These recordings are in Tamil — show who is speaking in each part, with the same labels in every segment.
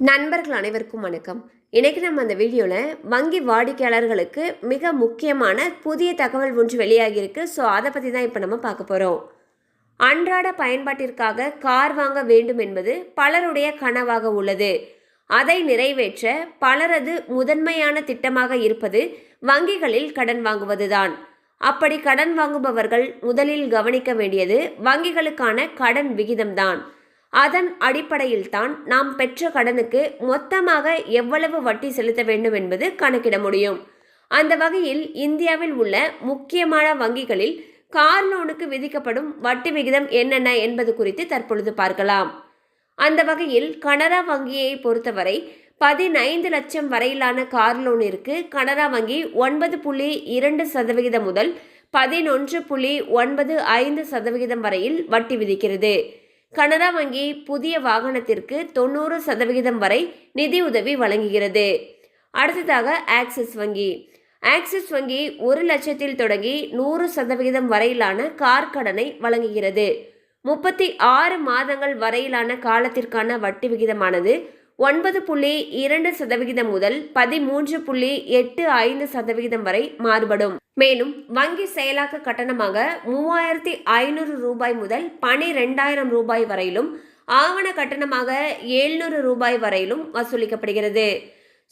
Speaker 1: நண்பர்கள் அனைவருக்கும் வணக்கம். இன்றைக்கி நம்ம அந்த வீடியோவில் வங்கி வாடிக்கையாளர்களுக்கு மிக முக்கியமான புதிய தகவல் ஒன்று வெளியாகியிருக்கு. ஸோ அதை பற்றி தான் இப்போ நம்ம பார்க்க போகிறோம் அன்றாட பயன்பாட்டிற்காக கார் வாங்க வேண்டும் என்பது பலருடைய கனவாக உள்ளது. அதை நிறைவேற்ற பலரது முதன்மையான திட்டமாக இருப்பது வங்கிகளில் கடன் வாங்குவதுதான். அப்படி கடன் வாங்குபவர்கள் முதலில் கவனிக்க வேண்டியது வங்கிகளுக்கான கடன் விகிதம்தான். அதன் அடிப்படையில் தான் நாம் பெற்ற கடனுக்கு மொத்தமாக எவ்வளவு வட்டி செலுத்த வேண்டும் என்பது கணக்கிட முடியும். அந்த வகையில் இந்தியாவில் உள்ள முக்கியமான வங்கிகளில் கார் லோனுக்கு விதிக்கப்படும் வட்டி விகிதம் என்னென்ன என்பது குறித்து தற்பொழுது பார்க்கலாம். அந்த வகையில் கனரா வங்கியை பொறுத்தவரை பதினைந்து லட்சம் வரையிலான கார் லோனிற்கு கனரா வங்கி ஒன்பது புள்ளி இரண்டு சதவிகிதம் முதல் பதினொன்று புள்ளி ஒன்பது ஐந்து சதவிகிதம் வரையில் வட்டி விதிக்கிறது. கனரா வங்கி புதிய வாகனத்திற்கு தொண்ணூறு சதவிகிதம் வரை நிதியுதவி வழங்குகிறது. அடுத்ததாக ஆக்சிஸ் வங்கி. ஆக்சிஸ் வங்கி ஒரு லட்சத்தில் தொடங்கி நூறு சதவிகிதம் வரையிலான கார் கடனை வழங்குகிறது. முப்பத்தி ஆறு மாதங்கள் வரையிலான காலத்திற்கான வட்டி விகிதமானது ஒன்பது புள்ளி இரண்டு சதவிகிதம் முதல் பதிமூன்று புள்ளி எட்டு ஐந்து சதவிகிதம் வரை மாறுபடும். மேலும் வங்கி செயலாக்க கட்டணமாக மூவாயிரத்தி ஐநூறு ரூபாய் முதல் பனிரெண்டாயிரம் ரூபாய் வரையிலும் ஆவண கட்டணமாக எழுநூறு ரூபாய் வரையிலும் வசூலிக்கப்படுகிறது.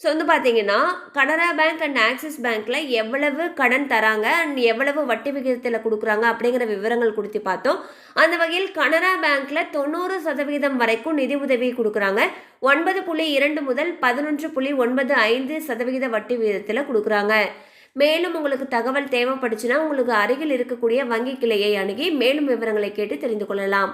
Speaker 1: ஸோ வந்து பார்த்தீங்கன்னா கனரா பேங்க் அண்ட் ஆக்சிஸ் பேங்க்கில் எவ்வளவு கடன் தராங்க அண்ட் எவ்வளவு வட்டி விகிதத்தில் கொடுக்குறாங்க அப்படிங்கிற விவரங்கள் கொடுத்து பார்த்தோம். அந்த வகையில் கனரா பேங்க்கில் தொண்ணூறு சதவீதம் வரைக்கும் நிதி உதவி கொடுக்குறாங்க. ஒன்பது புள்ளி இரண்டு முதல் பதினொன்று புள்ளி ஒன்பது ஐந்து சதவிகித வட்டி விகிதத்தில் கொடுக்குறாங்க. மேலும் உங்களுக்கு தகவல் தேவைப்படுச்சுன்னா உங்களுக்கு அருகில் இருக்கக்கூடிய வங்கி கிளையை அணுகி மேலும் விவரங்களை கேட்டு தெரிந்து கொள்ளலாம்.